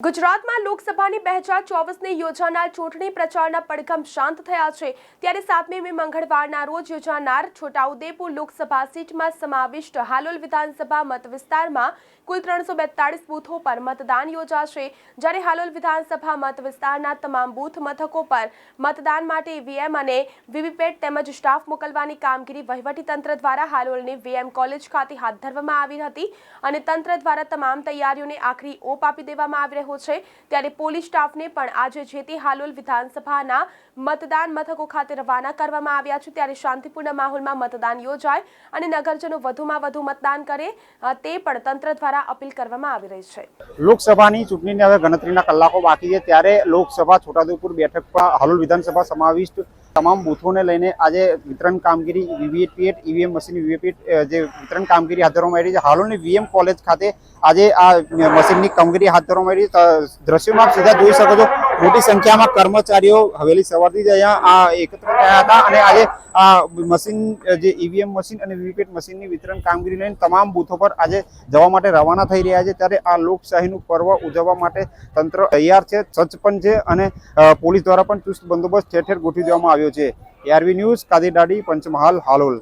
ગુજરાતમાં લોકસભાની બે હજાર ચોવીસની યોજાનાર ચૂંટણી પ્રચારના પડઘમ શાંત થયા છે. ત્યારે સાતમી મે મંગળવારના રોજ યોજાનાર છોટાઉદેપુર લોકસભા સીટમાં સમાવિષ્ટ હાલોલ વિધાનસભા મત વિસ્તારમાં કુલ ત્રણસો બેતાળીસ બૂથો પર મતદાન યોજાશે. જ્યારે હાલોલ વિધાનસભા મત વિસ્તારના તમામ બૂથ મથકો પર મતદાન માટે ઈવીએમ અને વીવીપેટ તેમજ સ્ટાફ મોકલવાની કામગીરી વહીવટીતંત્ર દ્વારા હાલોલની વીએમ કોલેજ ખાતે હાથ ધરવામાં આવી હતી અને તંત્ર દ્વારા તમામ તૈયારીઓને આખરી ઓપ આપી દેવામાં આવી રહ્યો છે ત્યારે પોલીસ સ્ટાફને પણ આજે જે તે હાલોલ વિધાનસભાના મતદાન મથકો ખાતે રવાના કરવામાં આવ્યા છે. ત્યારે શાંતિપૂર્ણ માહોલમાં મતદાન યોજાય અને નગરજનો વધુમાં વધુ મતદાન કરે તે પણ તંત્ર દ્વારા અપીલ કરવામાં આવી રહી છે. લોકસભાની ચૂંટણીની હવે ગણતરીના કલાકો બાકી છે. ત્યારે લોકસભા છોટાઉદેપુર બેઠક પર હાલોલ વિધાનસભા સમાવિષ્ટ તમામ બૂથોને લઈને આજે વિતરણ કામગીરી, વીવીપીએટ, ઈવીએમ મશીન વીવીપીએટ જે વિતરણ કામગીરી હાથ ધરવામાં આવી છે. હાલોલની વીએમ કોલેજ ખાતે આજે આ મશીનની કામગીરી હાથ ધરવામાં આવી દ્રશ્યમાં સીધા જોઈ શકો છો મોટી સંખ્યામાં કર્મચારીઓ હવેલી સવારથી જ અહીંયા આ એકત્ર થયા હતા અને આજે આ મશીન, જે ઈવીએમ મશીન અને વીવીપેટ મશીનની વિતરણ કામગીરી લઈને તમામ બૂથો પર આજે જવા માટે રવાના થઈ રહ્યા છે. ત્યારે આ લોકશાહીનું પર્વ ઉજવવા માટે તંત્ર તૈયાર છે સજ્જ પણ છે અને પોલીસ દ્વારા પણ ચુસ્ત બંદોબસ્ત ઠેર ઠેર ગોઠવી દેવામાં આવ્યો છે. એઆરવી ન્યૂઝ કાદીડાડી પંચમહાલ, હાલોલ.